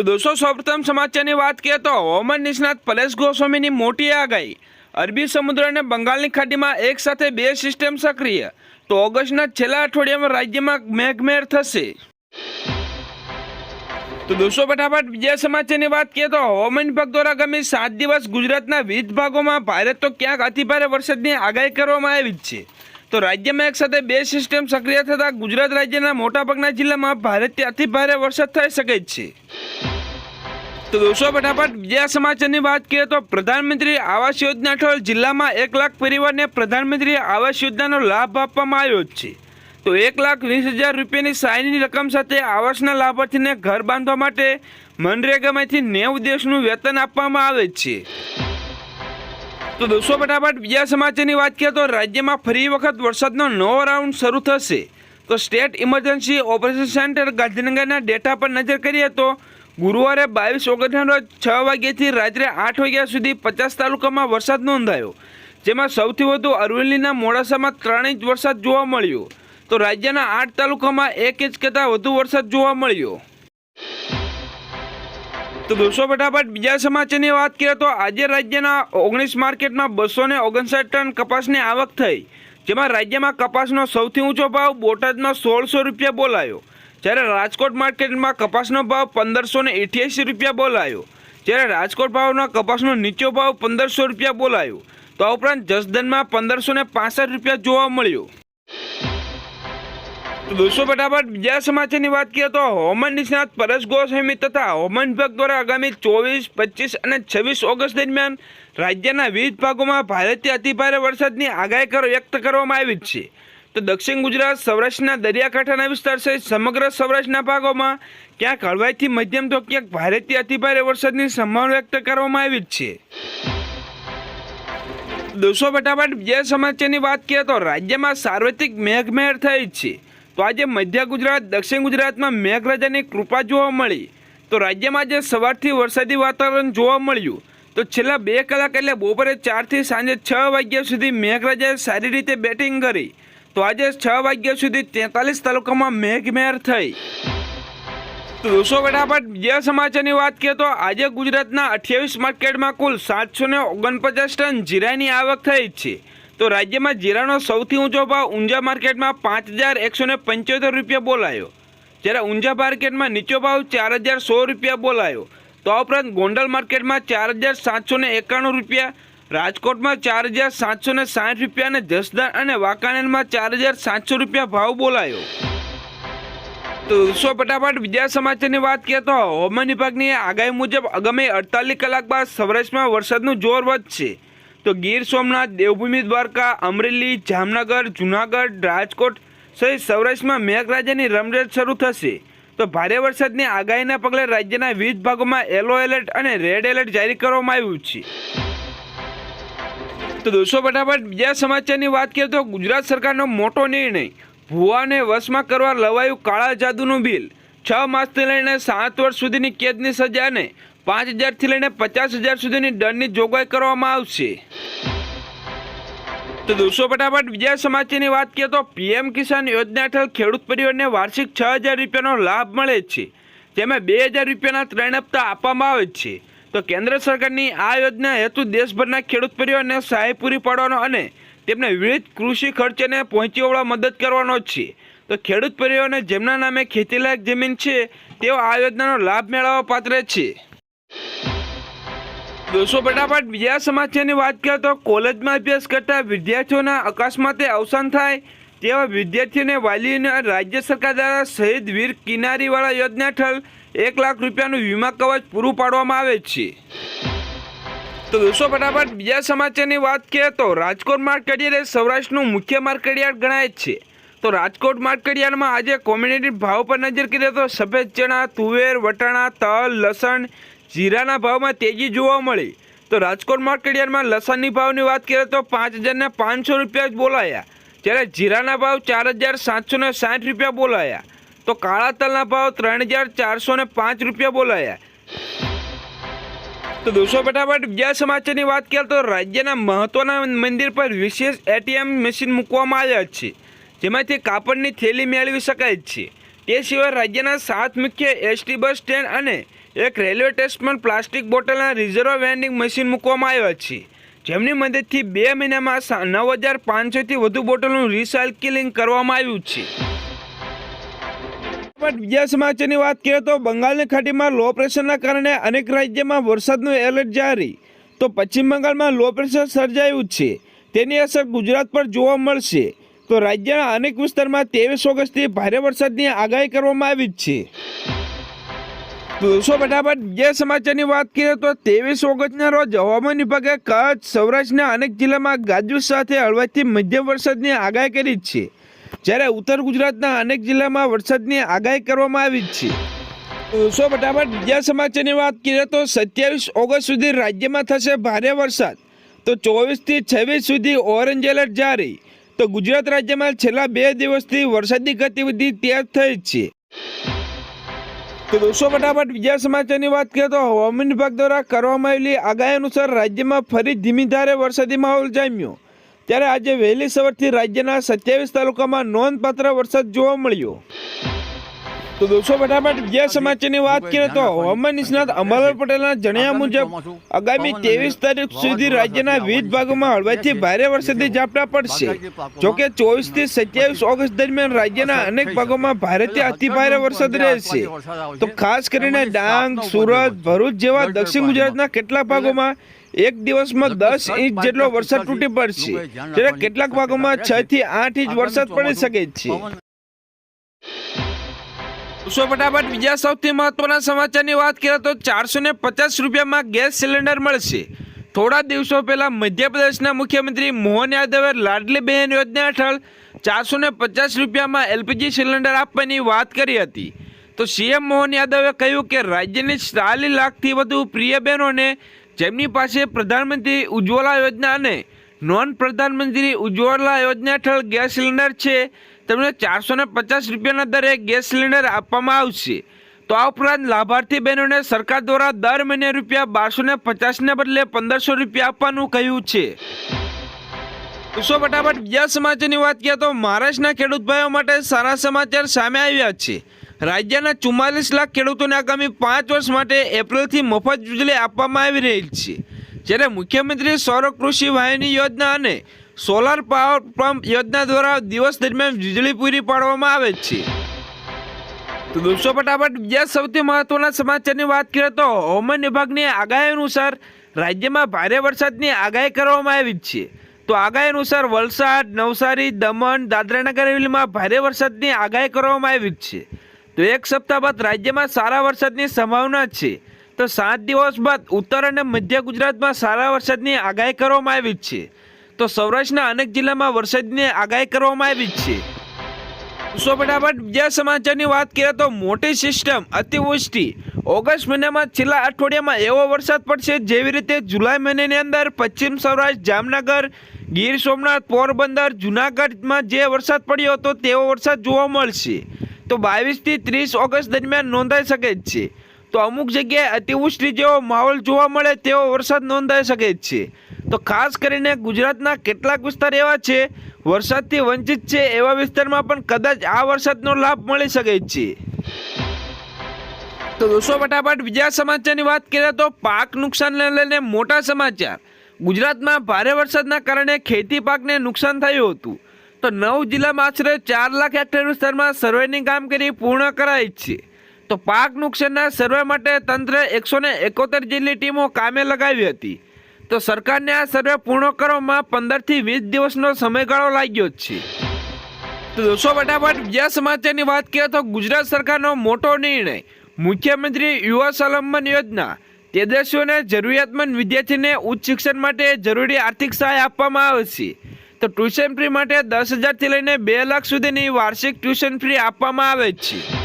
તો દોસ્તો, સૌપ્રથમ સમાચારની વાત કરીએ તો હવામાન નિષ્ણાત પરેશ ગોસ્વામીની મોટી આગાહી. અરબી સમુદ્ર અને બંગાળની ખાડીમાં એક સાથે બે સિસ્ટમ સક્રિય. તો ઓગસ્ટના છેલ્લા અઠવાડિયામાં રાજ્યમાં મેઘમેર થશે. તો દોસ્તો, ફટાફટ બીજા સમાચારની વાત કરીએ તો હવામાન વિભાગ દ્વારા આગામી સાત દિવસ ગુજરાતના વિવિધ ભાગોમાં ભારે તો ક્યાંક અતિભારે વરસાદની આગાહી કરવામાં આવી જ છે. તો રાજ્યમાં એક સાથે બે સિસ્ટમ સક્રિય થતાં ગુજરાત રાજ્યના મોટાભાગના જિલ્લામાં ભારેથી અતિભારે વરસાદ થઈ શકે છે. તો દોસ્તો, ફટાફટ બીજા સમાચારની વાત કરીએ તો પ્રધાનમંત્રી આવાસ યોજના હેઠળ જિલ્લામાં એક લાખ પરિવારને પ્રધાનમંત્રી આવાસ યોજનાનો લાભ આપવામાં આવ્યો છે. તો એક લાખ વીસ હજાર રૂપિયાની સહાયની રકમ સાથે આવાસના લાભાર્થીને ઘર બાંધવા માટે મનરેગામાંથી નેવું દેશનું વેતન આપવામાં આવે છે. તો દોસ્તો, ફટાફટ બીજા સમાચારની વાત કરીએ તો રાજ્યમાં ફરી વખત વરસાદનો નવો રાઉન્ડ શરૂ થશે. તો સ્ટેટ ઇમરજન્સી ઓપરેશન સેન્ટર ગાંધીનગરના ડેટા પર નજર કરીએ તો ગુરુવારે બાવીસ ઓગસ્ટના રોજ છ વાગ્યાથી રાત્રે આઠ વાગ્યા સુધી પચાસ તાલુકામાં વરસાદ નોંધાયો, જેમાં સૌથી વધુ અરવલ્લીના મોડાસામાં ત્રણ ઇંચ વરસાદ જોવા મળ્યો. તો રાજ્યના આઠ તાલુકામાં એક ઇંચ કરતાં વધુ વરસાદ જોવા મળ્યો. તો દોસ્તો, ફટાફટ બીજા સમાચારની વાત કરીએ તો આજે રાજ્યના ઓગણીસ માર્કેટમાં બસો ને ઓગણસાઠ ટન કપાસની આવક થઈ, જેમાં રાજ્યમાં કપાસનો સૌથી ઊંચો ભાવ બોટાદમાં સોળસો રૂપિયા બોલાયો. જ્યારે રાજકોટ માર્કેટમાં કપાસનો ભાવ પંદરસો ને અઠ્યાસી રૂપિયા બોલાયો. જ્યારે રાજકોટ ભાવનો કપાસનો નીચો ભાવ પંદરસો રૂપિયા બોલાયો. તો આ ઉપરાંત જસદનમાં પંદરસો ને પાસઠ રૂપિયા જોવા મળ્યો. દોસ્તો, ફટાફટ બીજા સમાચારની વાત કરીએ તો હવામાન નિષ્ણાત પરેશ ગોસ્વામી તથા હવામાન વિભાગ દ્વારા આગામી ચોવીસ, પચીસ અને છવ્વીસ ઓગસ્ટ દરમિયાન રાજ્યના વિવિધ ભાગોમાં ભારેથી અતિભારે વરસાદની આગાહી વ્યક્ત કરવામાં આવી છે. તો દક્ષિણ ગુજરાત સૌરાષ્ટ્રના દરિયાકાંઠાના વિસ્તાર સહિત સમગ્ર સૌરાષ્ટ્રના ભાગોમાં ક્યાંક હળવાઈથી મધ્યમ તો ક્યાંક ભારેથી અતિભારે વરસાદની સંભાવના વ્યક્ત કરવામાં આવી જ છે. દોસ્તો, ફટાફટ બીજા સમાચારની વાત કરીએ તો રાજ્યમાં સાર્વત્રિક મેઘમહેર થઈ જ છે. તો આજે મધ્ય ગુજરાત, દક્ષિણ ગુજરાતમાં મેઘરાજાની કૃપા જોવા મળી. તો રાજ્યમાં આજે સવારથી વરસાદી વાતાવરણ જોવા મળ્યું. તો છેલ્લા બે કલાક એટલે બપોરે ચારથી સાંજે છ વાગ્યા સુધી મેઘરાજાએ સારી રીતે બેટિંગ કરી. તો આજે છ વાગ્યા સુધી તેતાલીસ તાલુકામાં મેઘમેર થઈ. દોસ્તો ફટાફટ બીજા સમાચારની વાત કરીએ તો આજે ગુજરાતના અઠ્યાવીસ માર્કેટમાં કુલ સાતસો ને ઓગણપચાસ ટન જીરાની આવક થઈ છે. તો રાજ્યમાં જીરાનો સૌથી ઊંચો ભાવ ઊંઝા માર્કેટમાં પાંચ હજાર એકસો ને પંચોતેર રૂપિયા બોલાયો. જ્યારે ઊંઝા માર્કેટમાં નીચો ભાવ ચાર હજાર સો રૂપિયા બોલાયો. તો ઉપરાંત ગોંડલ માર્કેટમાં ચાર હજાર સાતસો ને એકાણું રૂપિયા રાજકોટમાં ચાર હજાર સાતસો ને સાઠ રૂપિયા અને જસદણ અને વાંકાનેરમાં ચાર હજાર સાતસો રૂપિયા ભાવ બોલાયો. તો સો ફટાફટ બીજા સમાચારની વાત કરીએ તો હવામાન વિભાગની આગાહી મુજબ આગામી અડતાલીસ કલાક બાદ સૌરાષ્ટ્રમાં વરસાદનું જોર વધશે. તો ગીર સોમનાથ, દેવભૂમિ, દ્વારકા, અમરેલી, જામનગર, જુનાગઢ, રાજકોટ સહિત સૌરાષ્ટ્રમાં મેઘરાજાની રમઝટ શરૂ થશે. તો ભારે વરસાદની આગાહીના પગલે રાજ્યના વિવિધ ભાગોમાં યલો એલર્ટ અને રેડ એલર્ટ જારી કરવામાં આવ્યું છે. તો દોસ્તો ફટાફટ બીજા સમાચારની વાત કરીએ તો ગુજરાત સરકારનો મોટો નિર્ણય ભુવાને વશમાં કરવા લવાયું કાળા જાદુનું બિલ. છ માસથી લઈને સાત વર્ષ સુધીની કેદની સજાને પાંચ હજારથી લઈને પચાસ હજાર સુધીની દંડની જોગવાઈ કરવામાં આવશે. તો દોસ્તો ફટાફટ બીજા સમાચારની વાત કરીએ તો પીએમ કિસાન યોજના હેઠળ ખેડૂત પરિવારને વાર્ષિક છ હજાર રૂપિયાનો લાભ મળે છે. જેમાં બે હજાર રૂપિયાના ત્રણ હપ્તા આપવામાં આવે છે. તો કેન્દ્ર સરકારની આ યોજના હેતુ દેશભરના ખેડૂત પરિવારને સહાય પૂરી પાડવાનો અને તેમને વિવિધ કૃષિ ખર્ચને પહોંચી વળવા મદદ કરવાનો જ છે. તો ખેડૂત પરિવારને જેમના નામે ખેતીલાયક જમીન છે, તેઓ આ યોજનાનો લાભ મેળવવા પાત્ર છે. દોસ્તો, ફટાફટ બીજા સમાચારની વાત કરીએ તો કોલેજમાં અભ્યાસ કરતા વિદ્યાર્થીઓના અકસ્માતે અવસાન થાય તેવા વિદ્યાર્થીઓને વાલીઓને રાજ્ય સરકાર દ્વારા શહીદ વીર કિનારીવાળા યોજના હેઠળ એક લાખ રૂપિયાનું વીમા કવચ પૂરું પાડવામાં આવે છે. તો દોસ્તો, ફટાફટ બીજા સમાચારની વાત કરીએ તો રાજકોટ માર્કેટયાર્ડ એ સૌરાષ્ટ્રનું મુખ્ય માર્કેટયાર્ડ ગણાય છે. તો રાજકોટ માર્કેટયાર્ડમાં આજે કોમ્યુનિટી ભાવ પર નજર કરીએ તો સફેદ ચણા, તુવેર, વટાણા, તલ, લસણ જીરાના ભાવમાં તેજી જોવા મળી. તો રાજકોટ માર્કેટયાર્ડમાં લસણની ભાવની વાત કરીએ તો પાંચ હજારને પાંચસો રૂપિયા જ બોલાયા. જ્યારે જીરાના ભાવ ચાર હજાર સાતસો ને સાઠ રૂપિયા બોલાયા. તો કાળા તલના ભાવ ત્રણ હજાર ચારસો ને પાંચ રૂપિયા બોલાયા. તો દોસ્તો, ફટાફટ બીજા સમાચારની વાત કરીએ તો રાજ્યના મહત્વના મંદિર પર વિશેષ એટીએમ મશીન મૂકવામાં આવ્યા છે, જેમાંથી કાપડની થેલી મેળવી શકાય છે. તે સિવાય રાજ્યના સાત મુખ્ય એસટી બસ સ્ટેન્ડ અને એક રેલવે ટેસ્ટમાં પ્લાસ્ટિક બોટલના રિઝર્વ વેન્ડિંગ મશીન મૂકવામાં આવ્યા છે. જેમની મદદથી બે મહિનામાં નવ હજાર પાંચસોથી વધુ બોટલનું રિસાયકલિંગ કરવામાં આવ્યું છે. બીજા સમાચારની વાત કરીએ તો બંગાળની ખાડીમાં લો પ્રેશરના કારણે અનેક રાજ્યમાં વરસાદનું એલર્ટ જારી. તો પશ્ચિમ બંગાળમાં લો પ્રેશર સર્જાયું છે. તેની અસર ગુજરાત પર જોવા મળશે. તો રાજ્યના અનેક વિસ્તારમાં ત્રેવીસ ઓગસ્ટથી ભારે વરસાદની આગાહી કરવામાં આવી છે. દોસ્તો ફટાફટ જે સમાચારની વાત કરીએ તો ત્રેવીસ ઓગસ્ટના રોજ હવામાન વિભાગે કચ્છ, સૌરાષ્ટ્રના અનેક જિલ્લામાં ગાજવીજ સાથે હળવાથી મધ્યમ વરસાદની આગાહી કરી છે. જ્યારે ઉત્તર ગુજરાતના અનેક જિલ્લામાં વરસાદની આગાહી કરવામાં આવી છે. પુરુષો ફટાફટ બીજા સમાચારની વાત કરીએ તો સત્યાવીસ ઓગસ્ટ સુધી રાજ્યમાં થશે ભારે વરસાદ. તો ચોવીસથી છવ્વીસ સુધી ઓરેન્જ એલર્ટ જારી. તો ગુજરાત રાજ્યમાં છેલ્લા બે દિવસથી વરસાદની ગતિવિધિ તેજ થઈ છે. તો દોસ્તો, ફટાફટ બીજા સમાચારની વાત કરીએ તો હવામાન વિભાગ દ્વારા કરવામાં આવેલી આગાહી અનુસાર રાજ્યમાં ફરી ધીમી ધારે વરસાદી માહોલ જામ્યો. ત્યારે આજે વહેલી સવારથી રાજ્યના સત્યાવીસ તાલુકામાં નોંધપાત્ર વરસાદ જોવા મળ્યો. તો દોસ્તો ફટાફટ બીજા સમાચારની વાત કરીએ તો હવામાન નિષ્ણાત અમરલાલ પટેલના જણાવ્યા મુજબ આગામી ત્રેવીસ તારીખ સુધી રાજ્યના વિવિધ ભાગોમાં હળવાથી ભારે વરસાદી ઝાપટા પડશે. જોકે ચોવીસથી સત્યાવીસ ઓગસ્ટ દરમિયાન રાજ્યના અનેક ભાગોમાં ભારેથી અતિ ભારે વરસાદ રહેશે. તો ખાસ કરીને ડાંગ સુરત ભરૂચ જેવા દક્ષિણ ગુજરાતના કેટલાક ભાગોમાં એક દિવસમાં દસ ઇંચ જેટલો વરસાદ તૂટી પડશે. જ્યારે કેટલાક ભાગોમાં છ થી આઠ ઇંચ વરસાદ પડી શકે છે. સો ફટાફટ બીજા સૌથી મહત્વના સમાચારની વાત કરીએ તો ચારસો ને પચાસ રૂપિયામાં ગેસ સિલિન્ડર મળશે. થોડા દિવસો પહેલાં મધ્યપ્રદેશના મુખ્યમંત્રી મોહન યાદવે લાડલી બહેન યોજના હેઠળ ચારસો ને પચાસ રૂપિયામાં એલપીજી સિલિન્ડર આપવાની વાત કરી હતી. તો સીએમ મોહન યાદવે કહ્યું કે રાજ્યની ચાલીસ લાખથી વધુ પ્રિય બહેનોને જેમની પાસે પ્રધાનમંત્રી ઉજ્જવલા યોજના અને નોન પ્રધાનમંત્રી ઉજ્જવલા યોજના હેઠળ ગેસ સિલિન્ડર છે. તેમને ચારસો ને પચાસ રૂપિયાના દરે ગેસ સિલિન્ડર આપવામાં આવશે. તો આ ઉપરાંત લાભાર્થી બહેનોને સરકાર દ્વારા દર મહિને રૂપિયા બારસો ને પચાસને બદલે પંદરસો રૂપિયા આપવાનું કહ્યું છે. તો ફટાફટ બીજા સમાચારની વાત કરીએ તો મહારાષ્ટ્રના ખેડૂત ભાઈઓ માટે સારા સમાચાર સામે આવ્યા છે. રાજ્યના ચુમ્માલીસ લાખ ખેડૂતોને આગામી પાંચ વર્ષ માટે એપ્રિલથી મફત વીજળી આપવામાં આવી રહી છે. જ્યારે મુખ્યમંત્રી સૌર કૃષિ વાહિની યોજના અને સોલાર પાવર પંપ યોજના દ્વારા દિવસ દરમિયાન વીજળી પૂરી પાડવામાં આવે છે. તો દોસ્તો, ફટાફટ બીજા સૌથી મહત્વના સમાચારની વાત કરીએ તો હવામાન વિભાગની આગાહી અનુસાર રાજ્યમાં ભારે વરસાદની આગાહી કરવામાં આવી છે. તો આગાહી અનુસાર વલસાડ, નવસારી, દમણ, દાદરાનગર હવેલીમાં ભારે વરસાદની આગાહી કરવામાં આવી છે. તો એક સપ્તાહ બાદ રાજ્યમાં સારા વરસાદની સંભાવના છે. તો સાત દિવસ બાદ ઉત્તર અને મધ્ય ગુજરાતમાં સારા વરસાદની આગાહી કરવામાં આવી છે. તો સૌરાષ્ટ્રના અનેક જિલ્લામાં વરસાદની આગાહી કરવામાં આવી છે. સો ફટાફટ બીજા સમાચારની વાત કરીએ તો મોટી સિસ્ટમ અતિવૃષ્ટિ. ઓગસ્ટ મહિનામાં છેલ્લા અઠવાડિયામાં એવો વરસાદ પડશે જેવી રીતે જુલાઈ મહિનાની અંદર પશ્ચિમ સૌરાષ્ટ્ર, જામનગર, ગીર સોમનાથ, પોરબંદર, જુનાગઢમાં જે વરસાદ પડ્યો હતો તેવો વરસાદ જોવા મળશે. તો બાવીસથી ત્રીસ ઓગસ્ટ દરમિયાન નોંધાઈ શકે જ છે. તો અમુક જગ્યાએ અતિવૃષ્ટિ જેવો માહોલ જોવા મળે તેવો વરસાદ નોંધાઈ શકે છે. તો ખાસ કરીને ગુજરાતના કેટલાક વિસ્તાર એવા છે, વરસાદથી વંચિત છે એવા વિસ્તારમાં પણ કદાચ આ વરસાદનો લાભ મળી શકે છે. તો દોસ્તો, ફટાફટ બીજા સમાચારની વાત કરીએ તો પાક નુકસાનને લઈને મોટા સમાચાર. ગુજરાતમાં ભારે વરસાદના કારણે ખેતી પાકને નુકસાન થયું હતું. તો નવ જિલ્લામાં આશરે ચાર લાખ હેક્ટર વિસ્તારમાં સર્વેની કામગીરી પૂર્ણ કરાઈ છે. તો પાક નુકસાનના સર્વે માટે તંત્ર એકસો ને એકોતેર જેટલી ટીમો કામે લગાવી હતી. તો સરકારને આ સર્વે પૂર્ણ કરવામાં પંદરથી વીસ દિવસનો સમયગાળો લાગ્યો જ છે. તો દોસ્તો, ફટાફટ બીજા સમાચારની વાત કરીએ તો ગુજરાત સરકારનો મોટો નિર્ણય મુખ્યમંત્રી યુવા સલંબન યોજના તેજસ્વીઓને જરૂરિયાતમંદ વિદ્યાર્થીને ઉચ્ચ શિક્ષણ માટે જરૂરી આર્થિક સહાય આપવામાં આવશે તો ટ્યુશન ફી માટે દસ હજારથી લઈને બે લાખ સુધીની વાર્ષિક ટ્યુશન ફી આપવામાં આવે છે.